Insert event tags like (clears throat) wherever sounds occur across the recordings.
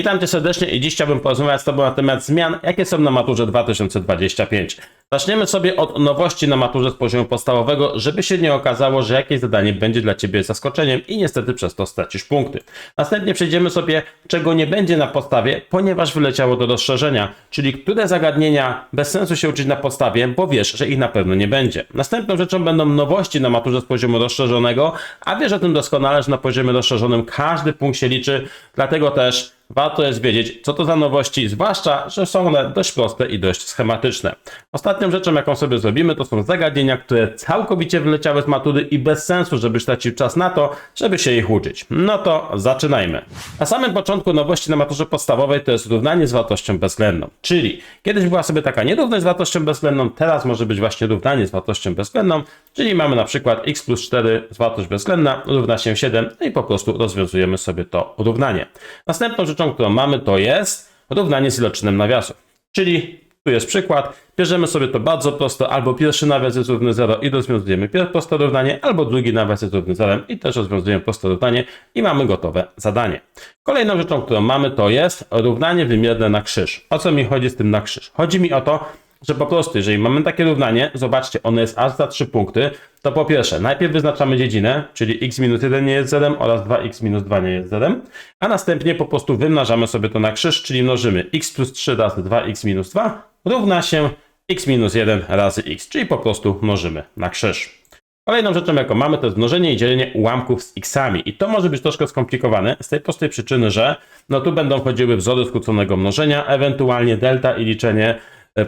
Witam Cię serdecznie i dziś chciałbym porozmawiać z Tobą na temat zmian, jakie są na maturze 2025. Zaczniemy sobie od nowości na maturze z poziomu podstawowego, żeby się nie okazało, że jakieś zadanie będzie dla Ciebie zaskoczeniem i niestety przez to stracisz punkty. Następnie przejdziemy sobie, czego nie będzie na podstawie, ponieważ wyleciało do rozszerzenia, czyli które zagadnienia bez sensu się uczyć na podstawie, bo wiesz, że ich na pewno nie będzie. Następną rzeczą będą nowości na maturze z poziomu rozszerzonego, a wiesz o tym doskonale, że na poziomie rozszerzonym każdy punkt się liczy, dlatego też warto jest wiedzieć, co to za nowości, zwłaszcza, że są one dość proste i dość schematyczne. Ostatnią rzeczą, jaką sobie zrobimy, to są zagadnienia, które całkowicie wyleciały z matury i bez sensu, żebyś stracił czas na to, żeby się ich uczyć. No to zaczynajmy. Na samym początku nowości na maturze podstawowej to jest równanie z wartością bezwzględną. Czyli kiedyś była sobie taka nierówność z wartością bezwzględną, teraz może być właśnie równanie z wartością bezwzględną, czyli mamy na przykład x plus 4 z wartość bezwzględna równa się 7 no i po prostu rozwiązujemy sobie to równanie. Następną rzeczą, którą mamy, to jest równanie z iloczynem nawiasów. Czyli tu jest przykład, bierzemy sobie to bardzo prosto, albo pierwszy nawias jest równy 0 i rozwiązujemy proste równanie, albo drugi nawias jest równy 0 i też rozwiązujemy proste równanie i mamy gotowe zadanie. Kolejną rzeczą, którą mamy, to jest równanie wymierne na krzyż. O co mi chodzi z tym na krzyż? Chodzi mi o to, że po prostu, jeżeli mamy takie równanie, zobaczcie, ono jest aż za 3 punkty, to po pierwsze, najpierw wyznaczamy dziedzinę, czyli x minus 1 nie jest zerem oraz 2x minus 2 nie jest zerem, a następnie po prostu wymnażamy sobie to na krzyż, czyli mnożymy x plus 3 razy 2x minus 2 równa się x minus 1 razy x, czyli po prostu mnożymy na krzyż. Kolejną rzeczą, jaką mamy, to jest mnożenie i dzielenie ułamków z xami. I to może być troszkę skomplikowane z tej prostej przyczyny, że no tu będą chodziły wzory skróconego mnożenia, ewentualnie delta i liczenie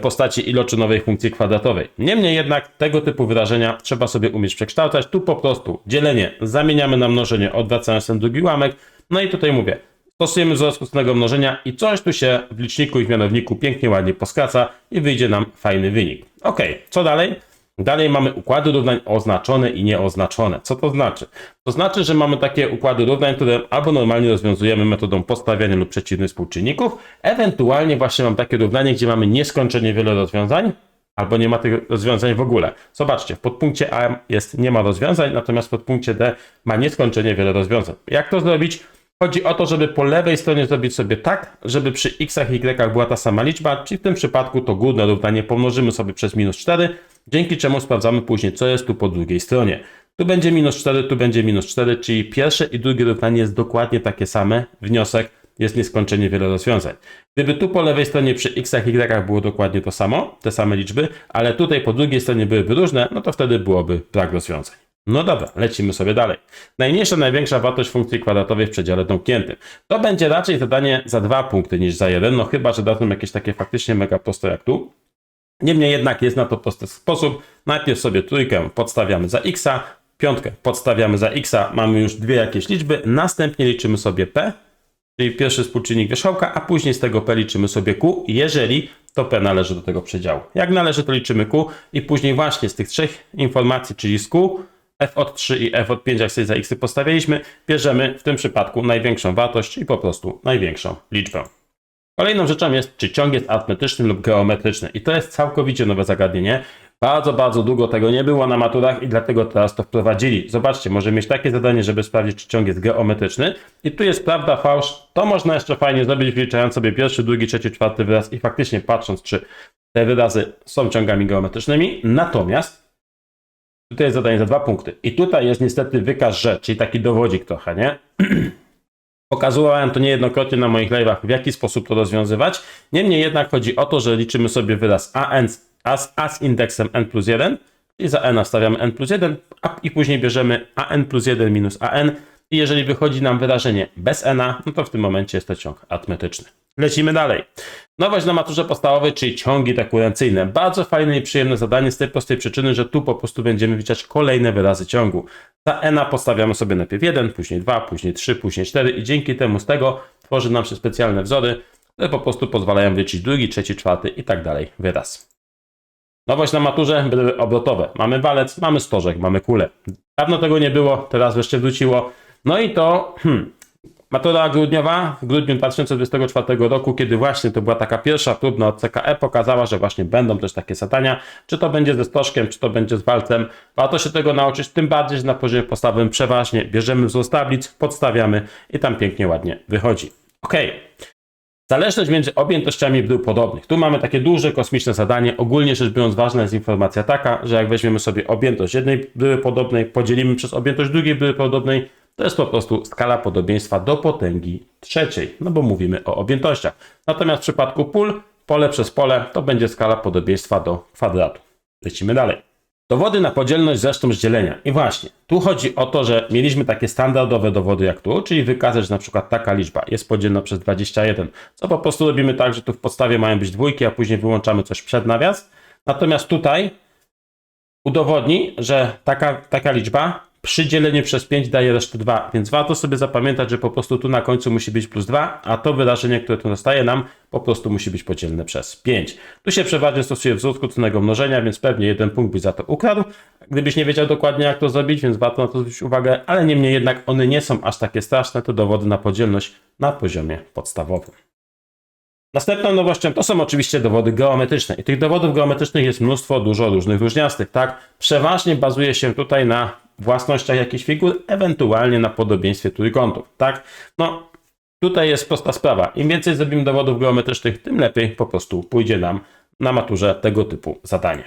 postaci iloczynowej funkcji kwadratowej. Niemniej jednak tego typu wyrażenia trzeba sobie umieć przekształcać. Tu po prostu dzielenie zamieniamy na mnożenie, odwracając ten drugi ułamek. No i tutaj mówię, stosujemy wzór skróconego mnożenia i coś tu się w liczniku i w mianowniku pięknie, ładnie poskraca i wyjdzie nam fajny wynik. Ok, co dalej? Dalej mamy układy równań oznaczone i nieoznaczone. Co to znaczy? To znaczy, że mamy takie układy równań, które albo normalnie rozwiązujemy metodą podstawiania lub przeciwnych współczynników, ewentualnie właśnie mam takie równanie, gdzie mamy nieskończenie wiele rozwiązań, albo nie ma tych rozwiązań w ogóle. Zobaczcie, w podpunkcie A jest nie ma rozwiązań, natomiast w podpunkcie D ma nieskończenie wiele rozwiązań. Jak to zrobić? Chodzi o to, żeby po lewej stronie zrobić sobie tak, żeby przy x'ach i y'ach była ta sama liczba, czyli w tym przypadku to górne równanie pomnożymy sobie przez minus 4, dzięki czemu sprawdzamy później, co jest tu po drugiej stronie. Tu będzie minus 4, tu będzie minus 4, czyli pierwsze i drugie równanie jest dokładnie takie same. Wniosek jest nieskończenie wiele rozwiązań. Gdyby tu po lewej stronie przy x'ach i y'ach było dokładnie to samo, te same liczby, ale tutaj po drugiej stronie byłyby różne, no to wtedy byłoby brak rozwiązań. No dobra, lecimy sobie dalej. Najmniejsza, największa wartość funkcji kwadratowej w przedziale domkniętym. To będzie raczej zadanie za dwa punkty niż za jeden, no chyba, że dadzą jakieś takie faktycznie mega proste jak tu. Niemniej jednak jest na to prosty sposób. Najpierw sobie trójkę podstawiamy za x, piątkę podstawiamy za x, mamy już dwie jakieś liczby, następnie liczymy sobie p, czyli pierwszy współczynnik wierzchołka, a później z tego p liczymy sobie q, jeżeli to p należy do tego przedziału. Jak należy, to liczymy q i później właśnie z tych trzech informacji, czyli z q, f od 3 i f od 5, jak sobie za x postawiliśmy, bierzemy w tym przypadku największą wartość i po prostu największą liczbę. Kolejną rzeczą jest, czy ciąg jest arytmetyczny lub geometryczny. I to jest całkowicie nowe zagadnienie. Bardzo, bardzo długo tego nie było na maturach i dlatego teraz to wprowadzili. Zobaczcie, może mieć takie zadanie, żeby sprawdzić, czy ciąg jest geometryczny. I tu jest prawda, fałsz. To można jeszcze fajnie zrobić, wliczając sobie pierwszy, drugi, trzeci, czwarty wyraz i faktycznie patrząc, czy te wyrazy są ciągami geometrycznymi. Natomiast tutaj jest zadanie za dwa punkty. I tutaj jest niestety wykaz, że, czyli taki dowodzik trochę, nie? (clears throat) Pokazywałem to niejednokrotnie na moich live'ach, w jaki sposób to rozwiązywać. Niemniej jednak chodzi o to, że liczymy sobie wyraz a, z, a z indeksem n plus 1 i za n stawiamy n plus 1 a, i później bierzemy an plus 1 minus an i jeżeli wychodzi nam wyrażenie bez n, no to w tym momencie jest to ciąg arytmetyczny. Lecimy dalej. Nowość na maturze podstawowej, czyli ciągi dekurencyjne. Bardzo fajne i przyjemne zadanie z tej prostej przyczyny, że tu po prostu będziemy wliczać kolejne wyrazy ciągu. Za n postawiamy sobie najpierw 1, później 2, później 3, później 4 i dzięki temu z tego tworzy nam się specjalne wzory, które po prostu pozwalają wliczyć drugi, trzeci, czwarty i tak dalej wyraz. Nowość na maturze, obrotowe. Mamy walec, mamy stożek, mamy kulę. Dawno tego nie było, teraz wreszcie wróciło. No i to, hmm, Matura grudniowa w grudniu 2024 roku, kiedy właśnie to była taka pierwsza próbna od CKE, pokazała, że właśnie będą też takie zadania. Czy to będzie ze stożkiem, czy to będzie z walcem. Warto się tego nauczyć, tym bardziej, że na poziomie podstawowym przeważnie bierzemy z tablic, podstawiamy i tam pięknie, ładnie wychodzi. Ok. Zależność między objętościami był podobnych. Tu mamy takie duże kosmiczne zadanie. Ogólnie rzecz biorąc ważna jest informacja taka, że jak weźmiemy sobie objętość jednej były podobnej, podzielimy przez objętość drugiej były podobnej, to jest po prostu skala podobieństwa do potęgi trzeciej, no bo mówimy o objętościach. Natomiast w przypadku pól, pole przez pole, to będzie skala podobieństwa do kwadratu. Lecimy dalej. Dowody na podzielność zresztą z dzielenia. I właśnie, tu chodzi o to, że mieliśmy takie standardowe dowody jak tu, czyli wykazać, że na przykład taka liczba jest podzielna przez 21, co po prostu robimy tak, że tu w podstawie mają być dwójki, a później wyłączamy coś przed nawias. Natomiast tutaj udowodni, że taka, taka liczba przy dzieleniu przez 5 daje resztę 2, więc warto sobie zapamiętać, że po prostu tu na końcu musi być plus 2, a to wyrażenie, które tu zostaje nam, po prostu musi być podzielne przez 5. Tu się przeważnie stosuje wzór skróconego mnożenia, więc pewnie jeden punkt byś za to ukradł, gdybyś nie wiedział dokładnie jak to zrobić, więc warto na to zwrócić uwagę, ale niemniej jednak one nie są aż takie straszne, to dowody na podzielność na poziomie podstawowym. Następną nowością to są oczywiście dowody geometryczne. I tych dowodów geometrycznych jest mnóstwo, dużo różnych różniastych, tak? Przeważnie bazuje się tutaj na własnościach jakichś figur, ewentualnie na podobieństwie trójkątów, tak? No, tutaj jest prosta sprawa. Im więcej zrobimy dowodów geometrycznych, tym lepiej po prostu pójdzie nam na maturze tego typu zadanie.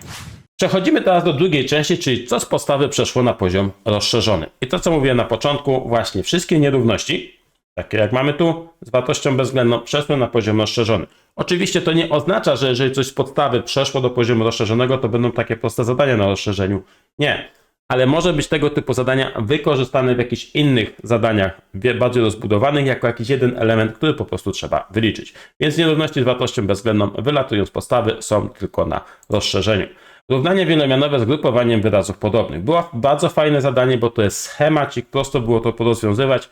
Przechodzimy teraz do drugiej części, czyli co z podstawy przeszło na poziom rozszerzony. I to, co mówiłem na początku, właśnie wszystkie nierówności, takie jak mamy tu, z wartością bezwzględną, przeszły na poziom rozszerzony. Oczywiście to nie oznacza, że jeżeli coś z podstawy przeszło do poziomu rozszerzonego, to będą takie proste zadania na rozszerzeniu. Nie ale może być tego typu zadania wykorzystane w jakichś innych zadaniach bardziej rozbudowanych jako jakiś jeden element, który po prostu trzeba wyliczyć. Więc nierówności z wartością bezwzględną wylatują z podstawy są tylko na rozszerzeniu. Równanie wielomianowe z grupowaniem wyrazów podobnych. Było bardzo fajne zadanie, bo to jest schemacik, prosto było to porozwiązywać.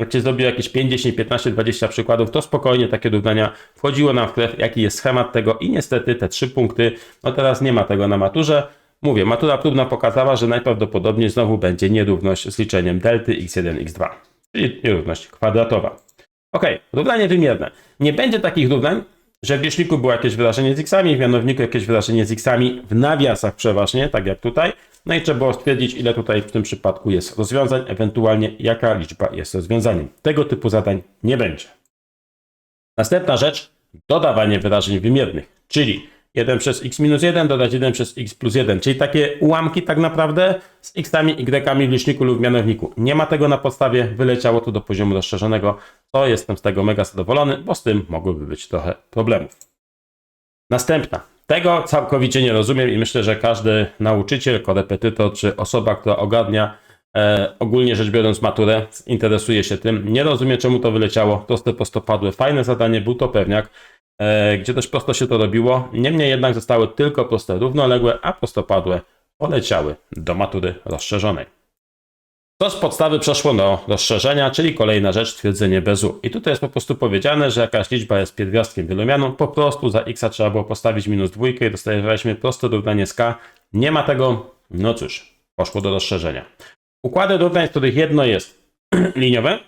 Jak się zrobił jakieś 5, 10, 15, 20 przykładów, to spokojnie takie równania wchodziło nam w krew, jaki jest schemat tego i niestety te trzy punkty, no teraz nie ma tego na maturze, Mówię, matura próbna pokazała, że najprawdopodobniej znowu będzie nierówność z liczeniem delty x1, x2, czyli nierówność kwadratowa. Ok, równanie wymierne. Nie będzie takich równań, że w wierzchniku było jakieś wyrażenie z xami, w mianowniku jakieś wyrażenie z xami, w nawiasach przeważnie, tak jak tutaj. No i trzeba było stwierdzić, ile tutaj w tym przypadku jest rozwiązań, ewentualnie jaka liczba jest rozwiązaniem. Tego typu zadań nie będzie. Następna rzecz, dodawanie wyrażeń wymiernych, czyli 1 przez x minus 1 dodać 1 przez x plus 1, czyli takie ułamki tak naprawdę z x-ami, y w liczniku lub w mianowniku. Nie ma tego na podstawie, wyleciało to do poziomu rozszerzonego, to jestem z tego mega zadowolony, bo z tym mogłyby być trochę problemów. Następna. Tego całkowicie nie rozumiem i myślę, że każdy nauczyciel, korepetytor czy osoba, która ogarnia e, ogólnie rzecz biorąc maturę, interesuje się tym. Nie rozumie czemu to wyleciało, proste prostopadłe, fajne zadanie, był to pewniak. E, gdzie dość prosto się to robiło. Niemniej jednak zostały tylko proste równoległe, a prostopadłe poleciały do matury rozszerzonej. To z podstawy przeszło do rozszerzenia, czyli kolejna rzecz, twierdzenie bez u. I tutaj jest po prostu powiedziane, że jakaś liczba jest pierwiastkiem wielomianą, po prostu za x trzeba było postawić minus dwójkę i dostajemy proste równanie z k. Nie ma tego, no cóż, poszło do rozszerzenia. Układy równań, z których jedno jest (clears throat) liniowe,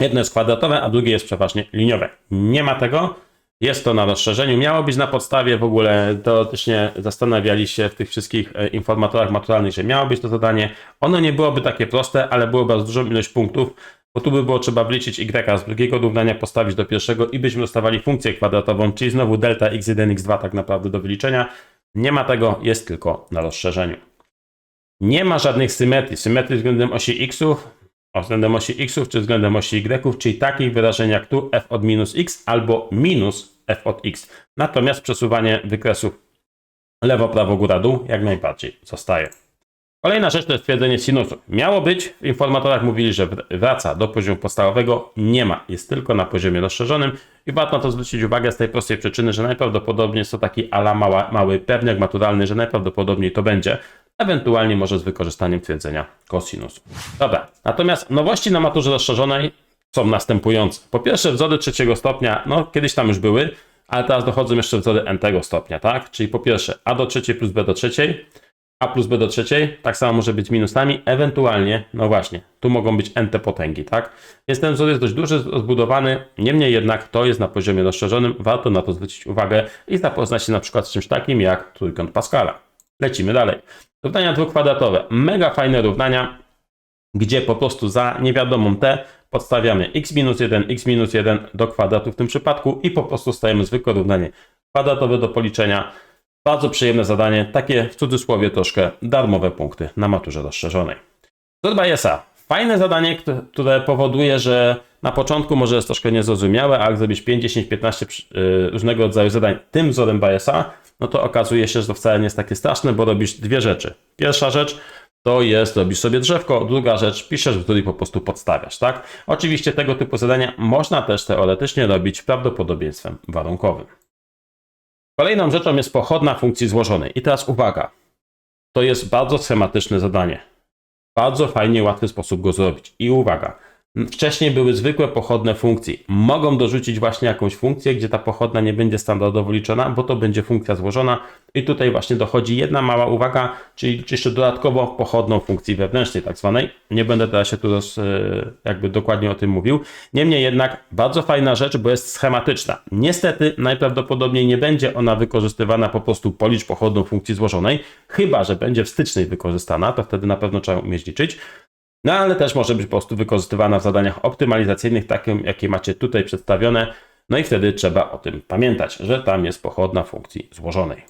jedno jest kwadratowe, a drugie jest przeważnie liniowe. Nie ma tego, jest to na rozszerzeniu. Miało być na podstawie w ogóle, teoretycznie zastanawiali się w tych wszystkich e, informatorach maturalnych, że miało być to zadanie. Ono nie byłoby takie proste, ale byłoby bardzo dużą ilość punktów, bo tu by było trzeba wliczyć y z drugiego równania, postawić do pierwszego i byśmy dostawali funkcję kwadratową, czyli znowu delta x1, x2 tak naprawdę do wyliczenia. Nie ma tego, jest tylko na rozszerzeniu. Nie ma żadnych symetrii. Symetrii względem osi xów, względem osi x czy względem osi y, czyli takich wyrażeń jak tu f od minus x albo minus f od x. Natomiast przesuwanie wykresów lewo, prawo, góra, dół jak najbardziej zostaje. Kolejna rzecz to jest twierdzenie sinusu. Miało być, w informatorach mówili, że wraca do poziomu podstawowego. Nie ma, jest tylko na poziomie rozszerzonym i warto na to zwrócić uwagę z tej prostej przyczyny, że najprawdopodobniej jest to taki ala mała, mały pewniak maturalny, że najprawdopodobniej to będzie ewentualnie może z wykorzystaniem twierdzenia kosinusu. Dobra, natomiast nowości na maturze rozszerzonej są następujące. Po pierwsze wzory trzeciego stopnia, no kiedyś tam już były, ale teraz dochodzą jeszcze wzory n stopnia, tak? Czyli po pierwsze a do trzeciej plus b do trzeciej, a plus b do trzeciej, tak samo może być minusami, ewentualnie, no właśnie, tu mogą być nt potęgi, tak? Więc ten wzór jest dość duży, rozbudowany, niemniej jednak to jest na poziomie rozszerzonym, warto na to zwrócić uwagę i zapoznać się na przykład z czymś takim jak trójkąt Pascala. Lecimy dalej. Równania dwukwadratowe. Mega fajne równania, gdzie po prostu za niewiadomą t podstawiamy x minus 1, x minus 1 do kwadratu w tym przypadku i po prostu stajemy zwykłe równanie kwadratowe do policzenia. Bardzo przyjemne zadanie, takie w cudzysłowie troszkę darmowe punkty na maturze rozszerzonej. Wzór Bayesa. Fajne zadanie, które powoduje, że na początku może jest troszkę niezrozumiałe, a jak zrobisz 5, 10, 15 przy- y, różnego rodzaju zadań tym wzorem Bayesa, no to okazuje się, że to wcale nie jest takie straszne, bo robisz dwie rzeczy. Pierwsza rzecz to jest robisz sobie drzewko, druga rzecz piszesz i po prostu podstawiasz, tak? Oczywiście tego typu zadania można też teoretycznie robić prawdopodobieństwem warunkowym. Kolejną rzeczą jest pochodna funkcji złożonej. I teraz uwaga, to jest bardzo schematyczne zadanie. Bardzo fajnie, łatwy sposób go zrobić. I uwaga, wcześniej były zwykłe pochodne funkcji. Mogą dorzucić właśnie jakąś funkcję, gdzie ta pochodna nie będzie standardowo liczona, bo to będzie funkcja złożona. I tutaj właśnie dochodzi jedna mała uwaga, czyli jeszcze dodatkowo pochodną funkcji wewnętrznej, tak zwanej. Nie będę teraz się tu roz, e, jakby dokładnie o tym mówił. Niemniej jednak bardzo fajna rzecz, bo jest schematyczna. Niestety najprawdopodobniej nie będzie ona wykorzystywana po prostu policz pochodną funkcji złożonej, chyba że będzie w stycznej wykorzystana, to wtedy na pewno trzeba umieć liczyć. No ale też może być po prostu wykorzystywana w zadaniach optymalizacyjnych, takim jakie macie tutaj przedstawione. No i wtedy trzeba o tym pamiętać, że tam jest pochodna funkcji złożonej.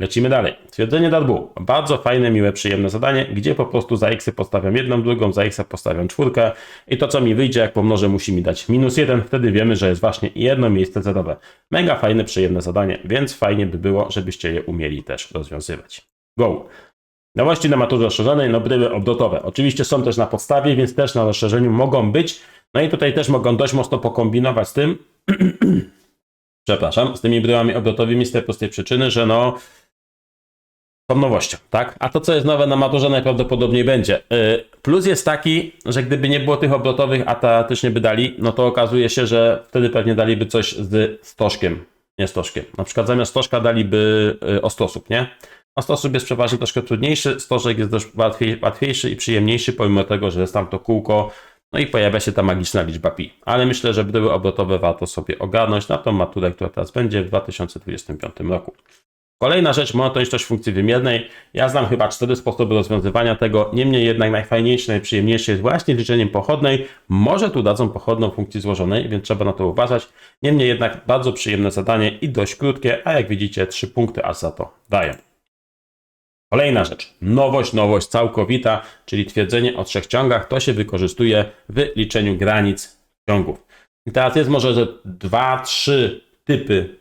Lecimy dalej. Twierdzenie darbu. Bardzo fajne, miłe, przyjemne zadanie, gdzie po prostu za x postawiam jedną, drugą, za x postawiam czwórkę i to co mi wyjdzie, jak pomnożę, musi mi dać minus jeden. Wtedy wiemy, że jest właśnie jedno miejsce zerowe. Mega fajne, przyjemne zadanie, więc fajnie by było, żebyście je umieli też rozwiązywać. Go! Nowości na maturze rozszerzonej, no bryły obrotowe. Oczywiście są też na podstawie, więc też na rozszerzeniu mogą być. No i tutaj też mogą dość mocno pokombinować z tym, (clears throat) przepraszam, z tymi bryłami obrotowymi z tej prostej przyczyny, że no są nowością, tak? A to, co jest nowe na maturze najprawdopodobniej będzie. Yy, Plus jest taki, że gdyby nie było tych obrotowych, a teoretycznie by dali, no to okazuje się, że wtedy pewnie daliby coś z stożkiem, nie stożkiem. Na przykład zamiast stożka daliby yy, ostosób, nie? Ostosób jest przeważnie troszkę trudniejszy, stożek jest dość łatwiej, łatwiejszy i przyjemniejszy, pomimo tego, że jest tam to kółko, no i pojawia się ta magiczna liczba pi. Ale myślę, że były obrotowe warto sobie ogarnąć na tą maturę, która teraz będzie w 2025 roku. Kolejna rzecz, monotoniczność funkcji wymiernej. Ja znam chyba cztery sposoby rozwiązywania tego, niemniej jednak najfajniejszy, najprzyjemniejszy jest właśnie liczeniem pochodnej. Może tu dadzą pochodną funkcji złożonej, więc trzeba na to uważać. Niemniej jednak bardzo przyjemne zadanie i dość krótkie, a jak widzicie trzy punkty aż za to daję. Kolejna rzecz, nowość, nowość całkowita, czyli twierdzenie o trzech ciągach, to się wykorzystuje w liczeniu granic ciągów. I teraz jest może, że dwa, trzy typy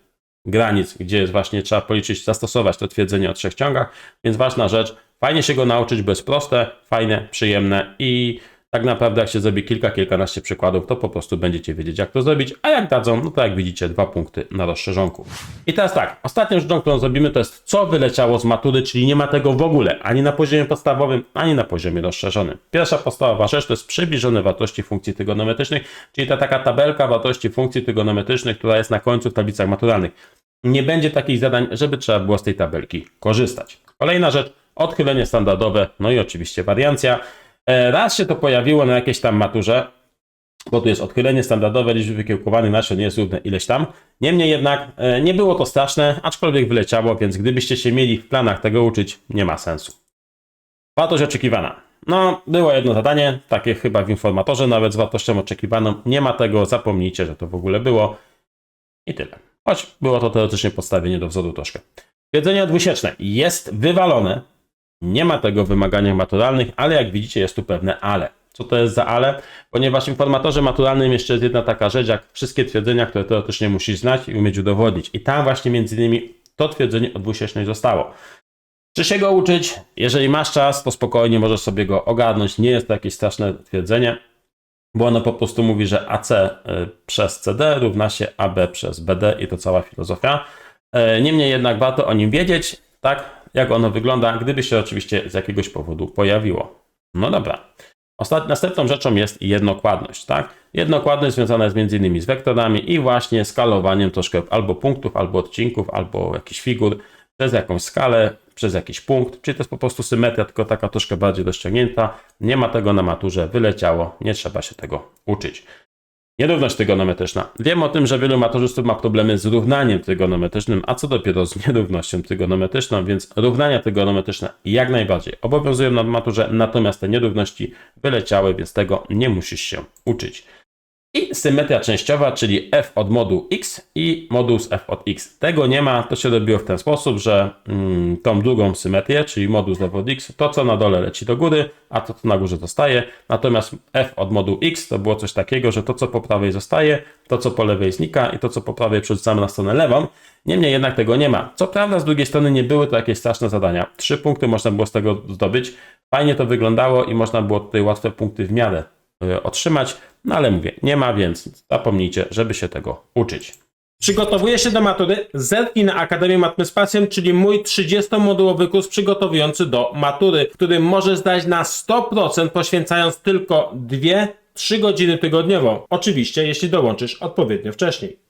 granic, gdzie jest właśnie trzeba policzyć, zastosować to twierdzenie o trzech ciągach, więc ważna rzecz, fajnie się go nauczyć, bo jest proste, fajne, przyjemne i tak naprawdę jak się zrobi kilka, kilkanaście przykładów, to po prostu będziecie wiedzieć jak to zrobić, a jak dadzą, no to jak widzicie dwa punkty na rozszerzonku. I teraz tak, ostatnią rzeczą, którą zrobimy to jest co wyleciało z matury, czyli nie ma tego w ogóle, ani na poziomie podstawowym, ani na poziomie rozszerzonym. Pierwsza podstawowa rzecz to jest przybliżone wartości funkcji tygonometrycznych, czyli ta taka tabelka wartości funkcji tygonometrycznych, która jest na końcu w tablicach maturalnych. Nie będzie takich zadań, żeby trzeba było z tej tabelki korzystać. Kolejna rzecz, odchylenie standardowe, no i oczywiście wariancja. E, Raz się to pojawiło na jakiejś tam maturze, bo tu jest odchylenie standardowe liczby wykiełkowanych nasion jest równe ileś tam. Niemniej jednak e, nie było to straszne, aczkolwiek wyleciało, więc gdybyście się mieli w planach tego uczyć, nie ma sensu. Wartość oczekiwana. No, było jedno zadanie, takie chyba w informatorze, nawet z wartością oczekiwaną. Nie ma tego, zapomnijcie, że to w ogóle było. I tyle. Choć było to teoretycznie podstawienie do wzoru troszkę. Twierdzenie odwusieczne jest wywalone. Nie ma tego w wymaganiach maturalnych, ale jak widzicie jest tu pewne ale. Co to jest za ale? Ponieważ w informatorze maturalnym jeszcze jest jedna taka rzecz, jak wszystkie twierdzenia, które teoretycznie musisz znać i umieć udowodnić. I tam właśnie między innymi to twierdzenie odwusiecznej zostało. Czy się go uczyć? Jeżeli masz czas, to spokojnie możesz sobie go ogarnąć. Nie jest to jakieś straszne twierdzenie, bo ono po prostu mówi, że AC y, przez CD równa się AB przez BD i to cała filozofia. E, Niemniej jednak warto o nim wiedzieć, tak jak ono wygląda, gdyby się oczywiście z jakiegoś powodu pojawiło. No dobra. Ostat... Następną rzeczą jest jednokładność, tak? Jednokładność związana jest między innymi z wektorami i właśnie skalowaniem troszkę albo punktów, albo odcinków, albo jakichś figur przez jakąś skalę, przez jakiś punkt, czyli to jest po prostu symetria, tylko taka troszkę bardziej rozciągnięta. Nie ma tego na maturze, wyleciało, nie trzeba się tego uczyć. Nierówność tygonometryczna. Wiem o tym, że wielu maturzystów ma problemy z równaniem tygonometrycznym, a co dopiero z nierównością tygonometryczną, więc równania tygonometryczne jak najbardziej obowiązują na maturze, natomiast te nierówności wyleciały, więc tego nie musisz się uczyć. I symetria częściowa, czyli f od moduł x i moduł f od x. Tego nie ma, to się robiło w ten sposób, że mm, tą drugą symetrię, czyli moduł f od x, to co na dole leci do góry, a to co na górze zostaje. Natomiast f od moduł x to było coś takiego, że to co po prawej zostaje, to co po lewej znika i to co po prawej przerzucamy na stronę lewą. Niemniej jednak tego nie ma. Co prawda z drugiej strony nie były to jakieś straszne zadania. Trzy punkty można było z tego zdobyć. Fajnie to wyglądało i można było tutaj łatwe punkty w miarę y, otrzymać. No ale mówię, nie ma, więc zapomnijcie, żeby się tego uczyć. Przygotowuję się do matury. Zerknij na Akademię Matmy czyli mój 30-modułowy kurs przygotowujący do matury, który możesz zdać na 100% poświęcając tylko 2-3 godziny tygodniowo. Oczywiście, jeśli dołączysz odpowiednio wcześniej.